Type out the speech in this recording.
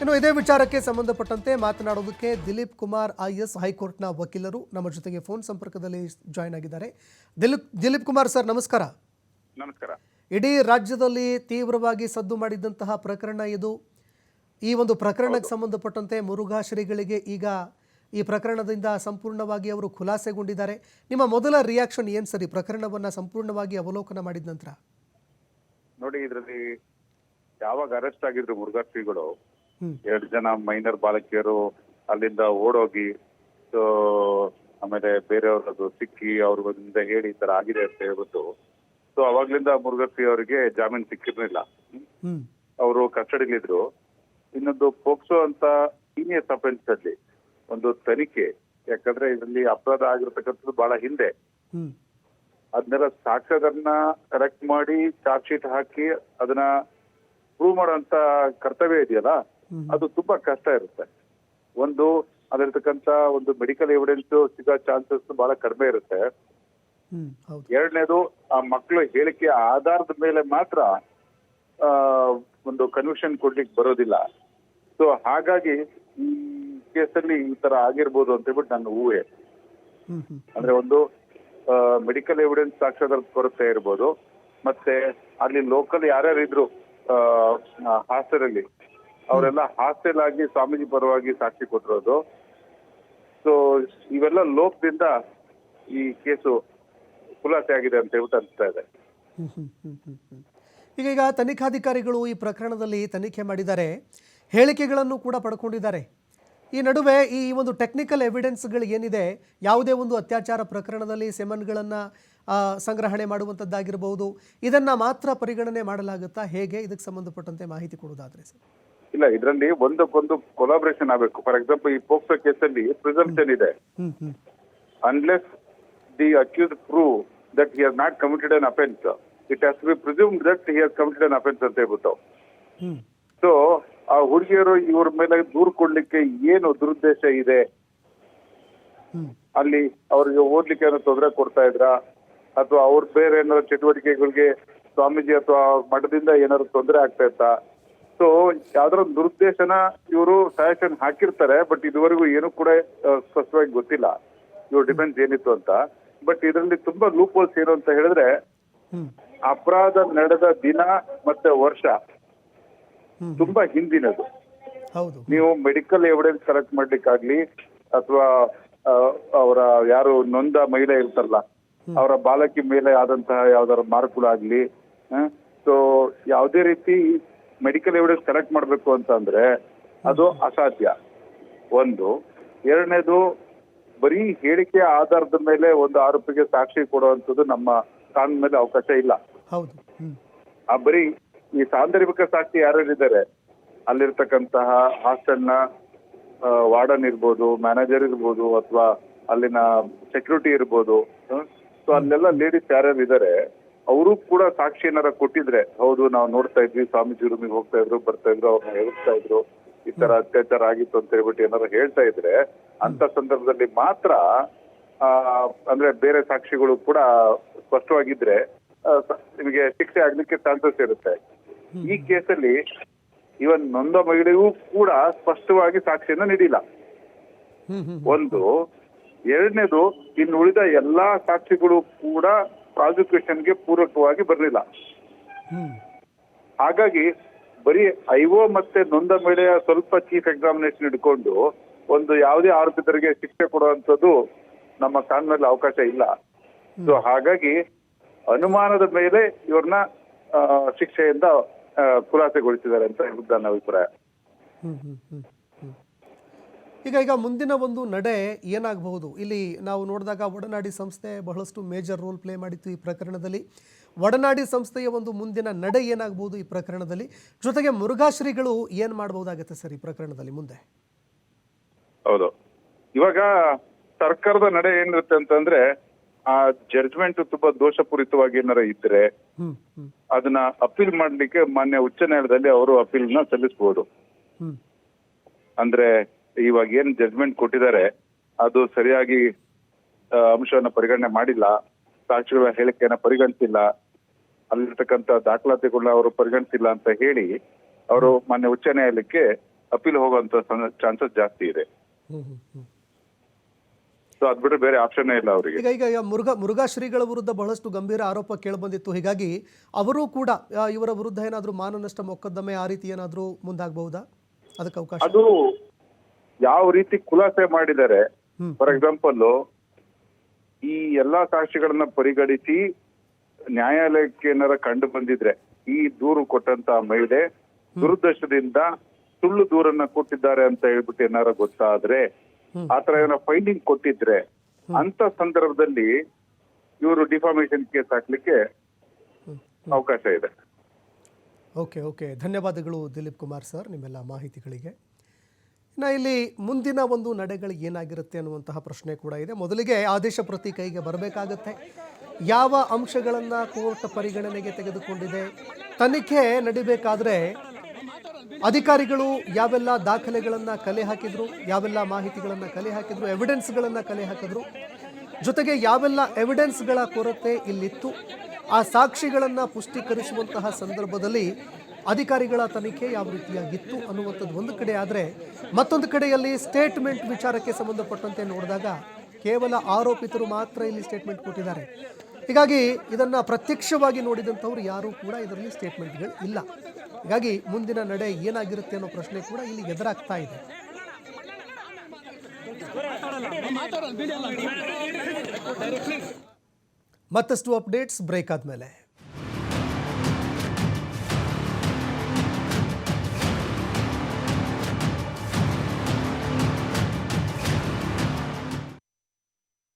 ಇನ್ನು ಇದೇ ವಿಚಾರಕ್ಕೆ ಸಂಬಂಧಪಟ್ಟಂತೆ ಮಾತನಾಡೋದಕ್ಕೆ ದಿಲೀಪ್ ಕುಮಾರ್ ಐ ಎಸ್ ಹೈಕೋರ್ಟ್ನ ವಕೀಲರು ನಮ್ಮ ಜೊತೆಗೆ ಫೋನ್ ಸಂಪರ್ಕದಲ್ಲಿ ಜಾಯ್ನ್ ಆಗಿದ್ದಾರೆ. ದಿಲೀಪ್ ದಿಲೀಪ್ ಕುಮಾರ್ ಸರ್ ನಮಸ್ಕಾರ. ನಮಸ್ಕಾರ. ಇಡೀ ರಾಜ್ಯದಲ್ಲಿ ತೀವ್ರವಾಗಿ ಸದ್ದು ಮಾಡಿದಂತಹ ಪ್ರಕರಣ ಇದು. ಈ ಒಂದು ಪ್ರಕರಣಕ್ಕೆ ಸಂಬಂಧಪಟ್ಟಂತೆ ಮುರುಘಾ ಶ್ರೀಗಳಿಗೆ ಈಗ ಈ ಪ್ರಕರಣದಿಂದ ಸಂಪೂರ್ಣವಾಗಿ ಅವರು ಖುಲಾಸೆಗೊಂಡಿದ್ದಾರೆ. ನಿಮ್ಮ ಮೊದಲ ರಿಯಾಕ್ಷನ್ ಏನು ಸರಿ ಪ್ರಕರಣವನ್ನು ಸಂಪೂರ್ಣವಾಗಿ ಅವಲೋಕನ ಮಾಡಿದ ನಂತರ? ನೋಡಿ ಇದರಲ್ಲಿ ಯಾವಾಗ ಅರೆಸ್ಟ್ ಆಗಿದ್ರು ಮುರುಘಾ ಶ್ರೀಗಳು. ಎರಡು ಜನ ಮೈನರ್ ಬಾಲಕಿಯರು ಅಲ್ಲಿಂದ ಓಡೋಗಿ ಸೊ ಆಮೇಲೆ ಬೇರೆಯವ್ರದ್ದು ಸಿಕ್ಕಿ ಅವ್ರಿಂದ ಹೇಳಿ ಈ ತರ ಆಗಿದೆ ಅಂತ ಹೇಳ್ಬಿಟ್ಟು ಸೊ ಅವಾಗ್ಲಿಂದ ಮುರುಗತ್ತಿ ಅವರಿಗೆ ಜಾಮೀನ್ ಸಿಕ್ಕಿರ್ಲಿಲ್ಲ. ಅವರು ಕಸ್ಟಡಿಲಿದ್ರು. ಇನ್ನೊಂದು ಪೋಕ್ಸೋ ಅಂತ ಸೀನಿಯರ್ ಅಫೆನ್ಸ್ ಅಲ್ಲಿ ಒಂದು ತನಿಖೆ ಯಾಕಂದ್ರೆ ಇದರಲ್ಲಿ ಅಪರಾಧ ಆಗಿರ್ತಕ್ಕಂಥದ್ದು ಬಹಳ ಹಿಂದೆ. ಅದನ್ನೆಲ್ಲ ಸಾಕ್ಷ್ಯಗಳನ್ನ ಕರೆಕ್ಟ್ ಮಾಡಿ ಚಾರ್ಜ್ ಶೀಟ್ ಹಾಕಿ ಅದನ್ನ ಪ್ರೂವ್ ಮಾಡೋಂತ ಕರ್ತವ್ಯ ಇದೆಯಲ್ಲ. ಅದು ತುಂಬಾ ಕಷ್ಟ ಇರುತ್ತೆ. ಒಂದು ಅದಿರ್ತಕ್ಕಂತ ಒಂದು ಮೆಡಿಕಲ್ ಎವಿಡೆನ್ಸ್ ಸಿಗೋ ಚಾನ್ಸಸ್ ಬಹಳ ಕಡಿಮೆ ಇರುತ್ತೆ. ಎರಡನೇದು ಆ ಮಕ್ಕಳು ಹೇಳಿಕೆ ಆಧಾರದ ಮೇಲೆ ಮಾತ್ರ ಆ, ಒಂದು ಕನ್ವಿಷನ್ ಕೊಡ್ಲಿಕ್ಕೆ ಬರೋದಿಲ್ಲ. ಸೊ ಹಾಗಾಗಿ ಈ ಕೇಸಲ್ಲಿ ಈ ತರ ಆಗಿರ್ಬೋದು ಅಂತ ಹೇಳ್ಬಿಟ್ಟು ನನ್ನ ಊಹೆ. ಅಂದ್ರೆ ಒಂದು ಮೆಡಿಕಲ್ ಎವಿಡೆನ್ಸ್ ಸಾಕ್ಷ್ಯದ ಕೊರತೆ ಇರ್ಬೋದು. ಮತ್ತೆ ಅಲ್ಲಿ ಲೋಕಲ್ ಯಾರ್ಯಾರು ಇದ್ರು ಹಾಸ್ಟೆಲ್ ಅಲ್ಲಿ ಅವರೆಲ್ಲ ಹಾಸ್ಟೆಲ್ ಆಗಿ ಸ್ವಾಮೀಜಿ ಪರವಾಗಿ ಸಾಕ್ಷಿ ಕೊಟ್ಟಿರೋದು. ಸೊ ಇವೆಲ್ಲ ಲೋಪದಿಂದ ಈ ಕೇಸು ಖುಲಾಸೆ ಆಗಿದೆ ಅಂತ ಹೇಳ್ಬಿಟ್ಟು ಅನಿಸ್ತಾ ಇದೆ. ಹ್ಮ್, ಹ್ಮ್, ಹ್ಮ್, ಹ್ಮ್, ಹ್ಮ್. ಈಗ ಈಗ ತನಿಖಾಧಿಕಾರಿಗಳು ಈ ಪ್ರಕರಣದಲ್ಲಿ ತನಿಖೆ ಮಾಡಿದ್ದಾರೆ ಹೇಳಿಕೆಗಳನ್ನು ಕೂಡ ಪಡ್ಕೊಂಡಿದ್ದಾರೆ. ಈ ನಡುವೆ ಈ ಒಂದು ಟೆಕ್ನಿಕಲ್ ಎವಿಡೆನ್ಸ್ಗಳು ಏನಿದೆ ಯಾವುದೇ ಒಂದು ಅತ್ಯಾಚಾರ ಪ್ರಕರಣದಲ್ಲಿ ಸೆಮನ್ಗಳನ್ನು ಸಂಗ್ರಹಣೆ ಮಾಡುವಂಥದ್ದಾಗಿರಬಹುದು ಇದನ್ನು ಮಾತ್ರ ಪರಿಗಣನೆ ಮಾಡಲಾಗುತ್ತಾ ಹೇಗೆ ಇದಕ್ಕೆ ಸಂಬಂಧಪಟ್ಟಂತೆ ಮಾಹಿತಿ ಕೊಡೋದಾದ್ರೆ ಸರ್? ಇಲ್ಲ ಇದರಲ್ಲಿ ಒಂದಕ್ಕೊಂದು ಕೊಲಾಬ್ರೇಷನ್ ಆಗಬೇಕು. ಫಾರ್ ಎಕ್ಸಾಂಪಲ್ ಈ ಪೋಕ್ಸೋ ಕೇಸಲ್ಲಿ ಪ್ರಿಸಂಪ್ಷನ್ ಇದೆ unless the accuse prove that he not committed an offence it offense, be presume that he her committed an offence ಅಂತ ಹೇಳ್ಬಿಟ್ಟು. ಸೊ ಆ ಹುಡುಗಿಯರು ಇವ್ರ ಮೇಲೆ ದೂರು ಕೊಡ್ಲಿಕ್ಕೆ ಏನು ದುರುದ್ದೇಶ ಇದೆ? ಅಲ್ಲಿ ಅವ್ರಿಗೆ ಓದ್ಲಿಕ್ಕೆ ಏನೋ ತೊಂದರೆ ಕೊಡ್ತಾ ಇದ್ರ? ಅಥವಾ ಅವ್ರ ಬೇರೆ ಏನಾದ್ರು ಚಟುವಟಿಕೆಗಳಿಗೆ ಸ್ವಾಮೀಜಿ ಅಥವಾ ಮಠದಿಂದ ಏನಾದ್ರು ತೊಂದರೆ ಆಗ್ತಾ ಇತ್ತಾ? ಸೊ ಯಾವ್ದಾರ ದುರುದ್ದೇಶನ ಇವರು ಸಜೆಷನ್ ಹಾಕಿರ್ತಾರೆ ಬಟ್ ಇದುವರೆಗೂ ಏನು ಕೂಡ ಸ್ಪಷ್ಟವಾಗಿ ಗೊತ್ತಿಲ್ಲ. ಇವ್ರ ಡಿಫೆನ್ಸ್ ಏನಿತ್ತು ಅಂತ. ಬಟ್ ಇದರಲ್ಲಿ ತುಂಬಾ ಲೂಪ್ ಹೋಲ್ಸ್ ಏನು ಅಂತ ಹೇಳಿದ್ರೆ ಅಪರಾಧ ನಡೆದ ದಿನ ಮತ್ತೆ ವರ್ಷ. ತುಂಬಾ ಹಿಂದಿನದು. ಹೌದು. ನೀವು ಮೆಡಿಕಲ್ ಎವಿಡೆನ್ಸ್ ಕಲೆಕ್ಟ್ ಮಾಡ್ಲಿಕ್ಕಾಗ್ಲಿ ಅಥವಾ ಅವರ ಯಾರು ನೊಂದ ಮಹಿಳೆ ಇರ್ತಾರಲ್ಲ ಅವರ ಬಾಲಕಿ ಮೇಲೆ ಆದಂತಹ ಯಾವ್ದಾರ ಮಾರ್ಕ್ಗಳಾಗ್ಲಿ ಸೊ ಯಾವುದೇ ರೀತಿ ಮೆಡಿಕಲ್ ಎವಿಡೆನ್ಸ್ ಕಲೆಕ್ಟ್ ಮಾಡಬೇಕು ಅಂತ ಅಂದ್ರೆ ಅದು ಅಸಾಧ್ಯ. ಒಂದು. ಎರಡನೇದು ಬರೀ ಹೇಳಿಕೆ ಆಧಾರದ ಮೇಲೆ ಒಂದು ಆರೋಪಿಗೆ ಸಾಕ್ಷಿ ಕೊಡುವಂಥದ್ದು ನಮ್ಮ ಕಾನೂನು ಮೇಲೆ ಅವಕಾಶ ಇಲ್ಲ. ಆ ಬರೀ ಈ ಸಾಂದರ್ಭಿಕ ಸಾಕ್ಷಿ ಯಾರ್ಯಾರಿದ್ದಾರೆ? ಅಲ್ಲಿರ್ತಕ್ಕಂತಹ ಹಾಸ್ಟೆಲ್ನ ವಾರ್ಡನ್ ಇರ್ಬೋದು ಮ್ಯಾನೇಜರ್ ಇರ್ಬೋದು ಅಥವಾ ಅಲ್ಲಿನ ಸೆಕ್ಯೂರಿಟಿ ಇರ್ಬೋದು ಸೊ ಅಲ್ಲೆಲ್ಲ ಲೇಡೀಸ್ ಯಾರ್ಯಾರು ಇದ್ದಾರೆ ಅವರು ಕೂಡ ಸಾಕ್ಷಿ ಏನಾರ ಕೊಟ್ಟಿದ್ರೆ ಹೌದು ನಾವು ನೋಡ್ತಾ ಇದ್ವಿ ಸ್ವಾಮೀಜಿ ರೂಮಿಗೆ ಹೋಗ್ತಾ ಇದ್ರು ಬರ್ತಾ ಇದ್ರು ಅವ್ರನ್ನ ಹೇಳ್ತಾ ಇದ್ರು ಈ ತರ ಅತ್ಯಾಚಾರ ಆಗಿತ್ತು ಅಂತ ಹೇಳ್ಬಿಟ್ಟು ಏನಾರ ಹೇಳ್ತಾ ಇದ್ರೆ ಅಂತ ಸಂದರ್ಭದಲ್ಲಿ ಮಾತ್ರ ಆ, ಅಂದ್ರೆ ಬೇರೆ ಸಾಕ್ಷಿಗಳು ಕೂಡ ಸ್ಪಷ್ಟವಾಗಿದ್ರೆ ನಿಮಗೆ ಶಿಕ್ಷೆ ಆಗ್ಲಿಕ್ಕೆ ಚಾನ್ಸಸ್ ಇರುತ್ತೆ. ಈ ಕೇಸಲ್ಲಿ ಇವನ್ ನೊಂದ ಮಹಿಳೆಯೂ ಕೂಡ ಸ್ಪಷ್ಟವಾಗಿ ಸಾಕ್ಷಿಯನ್ನು ನೀಡಿಲ್ಲ. ಒಂದು ಎರಡನೇದು ಇನ್ನು ಉಳಿದ ಎಲ್ಲಾ ಸಾಕ್ಷಿಗಳು ಕೂಡ ಪ್ರಾಸಿಕ್ಯೂಷನ್ಗೆ ಪೂರಕವಾಗಿ ಬರಲಿಲ್ಲ. ಹಾಗಾಗಿ ಬರೀ ಐಒ ಮತ್ತೆ ನೊಂದ ಮಹಿಳೆಯ ಸ್ವಲ್ಪ ಚೀಫ್ ಎಕ್ಸಾಮಿನೇಷನ್ ಇಟ್ಕೊಂಡು ಒಂದು ಯಾವುದೇ ಆರೋಪಿತರಿಗೆ ಶಿಕ್ಷೆ ಕೊಡುವಂಥದ್ದು ನಮ್ಮ ಕಾನೂನಲ್ಲಿ ಅವಕಾಶ ಇಲ್ಲ. ಸೊ ಹಾಗಾಗಿ ಅನುಮಾನದ ಮೇಲೆ ಇವ್ರನ್ನ ಶಿಕ್ಷೆಯಿಂದ ಖುಲಾಸೆಗೊಳಿಸಿದ್ದಾರೆ ಅಂತ ನನ್ನ ಅಭಿಪ್ರಾಯ. ಈಗ ಈಗ ಮುಂದಿನ ಒಂದು ನಡೆ ಏನಾಗಬಹುದು? ಇಲ್ಲಿ ನಾವು ನೋಡಿದಾಗ ಒಡನಾಡಿ ಸಂಸ್ಥೆ ಬಹಳಷ್ಟು ಮೇಜರ್ ರೋಲ್ ಪ್ಲೇ ಮಾಡಿತ್ತು ಈ ಪ್ರಕರಣದಲ್ಲಿ. ಒಡನಾಡಿ ಸಂಸ್ಥೆಯ ಒಂದು ಮುಂದಿನ ನಡೆ ಏನಾಗಬಹುದು ಈ ಪ್ರಕರಣದಲ್ಲಿ? ಜೊತೆಗೆ ಮುರುಘಾಶ್ರೀಗಳು ಏನ್ ಮಾಡಬಹುದಾಗತ್ತೆ ಸರ್ ಈ ಪ್ರಕರಣದಲ್ಲಿ ಮುಂದೆ? ಹೌದು. ಇವಾಗ ಸರ್ಕಾರದ ನಡೆ ಏನಿರುತ್ತೆ ಅಂತಂದ್ರೆ ಆ ಜಡ್ಜ್ಮೆಂಟ್ ತುಂಬಾ ದೋಷಪೂರಿತವಾಗಿ ಏನಾರ ಇದ್ರೆ ಅದನ್ನ ಅಪೀಲ್ ಮಾಡ್ಲಿಕ್ಕೆ ಮಾನ್ಯ ಉಚ್ಚ ನ್ಯಾಯಾಲಯದಲ್ಲಿ ಅವರು ಅಪೀಲ್ನ ಸಲ್ಲಿಸಬಹುದು ಹ್ಮ್. ಅಂದ್ರೆ ಇವಾಗ ಏನ್ ಜಡ್ಜ್ಮೆಂಟ್ ಕೊಟ್ಟಿದ್ದಾರೆ ಅದು ಸರಿಯಾಗಿ ಅಂಶವನ್ನ ಪರಿಗಣನೆ ಮಾಡಿಲ್ಲ. ಸಾಕ್ಷಿಗಳ ಹೇಳಿಕೆಯನ್ನ ಪರಿಗಣಿಸಿಲ್ಲ. ಅಲ್ಲಿರ್ತಕ್ಕಂಥ ದಾಖಲಾತಿಗಳನ್ನ ಅವರು ಪರಿಗಣಿಸಿಲ್ಲ ಅಂತ ಹೇಳಿ ಅವರು ಮಾನ್ಯ ಉಚ್ಚ ನ್ಯಾಯಾಲಯಕ್ಕೆ ಅಪೀಲ್ ಹೋಗುವಂತ ಚಾನ್ಸಸ್ ಜಾಸ್ತಿ ಇದೆ. ಸೊ ಅದ್ ಬಿಟ್ರೆ ಬೇರೆ ಆಪ್ಷನ್ ಇಲ್ಲ ಅವರಿಗೆ. ಈಗ ಈಗ ಈಗ ಮುರುಘಾ ಮುರುಘಾ ಶ್ರೀಗಳ ವಿರುದ್ಧ ಬಹಳಷ್ಟು ಗಂಭೀರ ಆರೋಪ ಕೇಳಿಬಂದಿತ್ತು. ಹೀಗಾಗಿ ಅವರು ಕೂಡ ಇವರ ವಿರುದ್ಧ ಏನಾದರೂ ಮಾನನಷ್ಟ ಮೊಕದ್ದಮೆ ಆ ರೀತಿ ಏನಾದರೂ ಮುಂದಾಗಬಹುದಾ? ಅದಕ್ಕೆ ಅವಕಾಶ. ಅದು ಯಾವ ರೀತಿ ಖುಲಾಸೆ ಮಾಡಿದ್ದಾರೆ ಫಾರ್ ಎಕ್ಸಾಂಪಲ್ ಈ ಎಲ್ಲಾ ಸಾಕ್ಷಿಗಳನ್ನ ಪರಿಗಣಿಸಿ ನ್ಯಾಯಾಲಯಕ್ಕೆ ಏನಾರ ಕಂಡು ಬಂದಿದ್ರೆ ಈ ದೂರು ಕೊಟ್ಟಂತ ಮಹಿಳೆ ದುರುದ್ದೇಶದಿಂದ ಸುಳ್ಳು ದೂರನ್ನ ಕೊಟ್ಟಿದ್ದಾರೆ ಅಂತ ಹೇಳ್ಬಿಟ್ಟು ಏನಾರ ಗೊತ್ತಾದ್ರೆ ಆತರ ಏನಾರ ಫೈಂಡಿಂಗ್ ಕೊಟ್ಟಿದ್ರೆ ಅಂತ ಸಂದರ್ಭದಲ್ಲಿ ಇವರು ಡಿಫಾಮೇಶನ್ ಕೇಸ್ ಹಾಕ್ಲಿಕ್ಕೆ ಅವಕಾಶ ಇದೆ. Okay okay. ಧನ್ಯವಾದಗಳು ದಿಲೀಪ್ ಕುಮಾರ್ ಸರ್ ನಿಮ್ಮೆಲ್ಲ ಮಾಹಿತಿಗಳಿಗೆ. ಇನ್ನು ಇಲ್ಲಿ ಮುಂದಿನ ಒಂದು ನಡೆಗಳು ಏನಾಗಿರುತ್ತೆ ಅನ್ನುವಂತಹ ಪ್ರಶ್ನೆ ಕೂಡ ಇದೆ. ಮೊದಲಿಗೆ ಆದೇಶ ಪ್ರತಿ ಕೈಗೆ ಬರಬೇಕಾಗತ್ತೆ. ಯಾವ ಅಂಶಗಳನ್ನು ಕೋರ್ಟ್ ಪರಿಗಣನೆಗೆ ತೆಗೆದುಕೊಂಡಿದೆ? ತನಿಖೆ ನಡಿಬೇಕಾದ್ರೆ ಅಧಿಕಾರಿಗಳು ಯಾವೆಲ್ಲ ದಾಖಲೆಗಳನ್ನು ಕಲೆ ಹಾಕಿದ್ರು, ಯಾವೆಲ್ಲ ಮಾಹಿತಿಗಳನ್ನು ಕಲೆ ಹಾಕಿದ್ರು ಎವಿಡೆನ್ಸ್ಗಳನ್ನು ಕಲೆ ಹಾಕಿದ್ರು, ಜೊತೆಗೆ ಯಾವೆಲ್ಲ ಎವಿಡೆನ್ಸ್ಗಳ ಕೊರತೆ ಇಲ್ಲಿತ್ತು, ಆ ಸಾಕ್ಷಿಗಳನ್ನು ಪುಷ್ಟೀಕರಿಸುವಂತಹ ಸಂದರ್ಭದಲ್ಲಿ ಅಧಿಕಾರಿಗಳ ತನಿಖೆ ಯಾವ ರೀತಿಯಾಗಿತ್ತು ಅನ್ನುವಂಥದ್ದು ಒಂದು ಕಡೆ ಆದರೆ ಮತ್ತೊಂದು ಕಡೆಯಲ್ಲಿ ಸ್ಟೇಟ್ಮೆಂಟ್ ವಿಚಾರಕ್ಕೆ ಸಂಬಂಧಪಟ್ಟಂತೆ ನೋಡಿದಾಗ ಕೇವಲ ಆರೋಪಿತರು ಮಾತ್ರ ಇಲ್ಲಿ ಸ್ಟೇಟ್ಮೆಂಟ್ ಕೊಟ್ಟಿದ್ದಾರೆ. ಹೀಗಾಗಿ ಇದನ್ನು ಪ್ರತ್ಯಕ್ಷವಾಗಿ ನೋಡಿದಂಥವ್ರು ಯಾರೂ ಕೂಡ ಇದರಲ್ಲಿ ಸ್ಟೇಟ್ಮೆಂಟ್ಗಳು ಇಲ್ಲ. ಹೀಗಾಗಿ ಮುಂದಿನ ನಡೆ ಏನಾಗಿರುತ್ತೆ ಅನ್ನೋ ಪ್ರಶ್ನೆ ಕೂಡ ಇಲ್ಲಿ ಎದುರಾಗ್ತಾ ಇದೆ. ಮತ್ತಷ್ಟು ಅಪ್ಡೇಟ್ಸ್ ಬ್ರೇಕ್ ಆದಮೇಲೆ.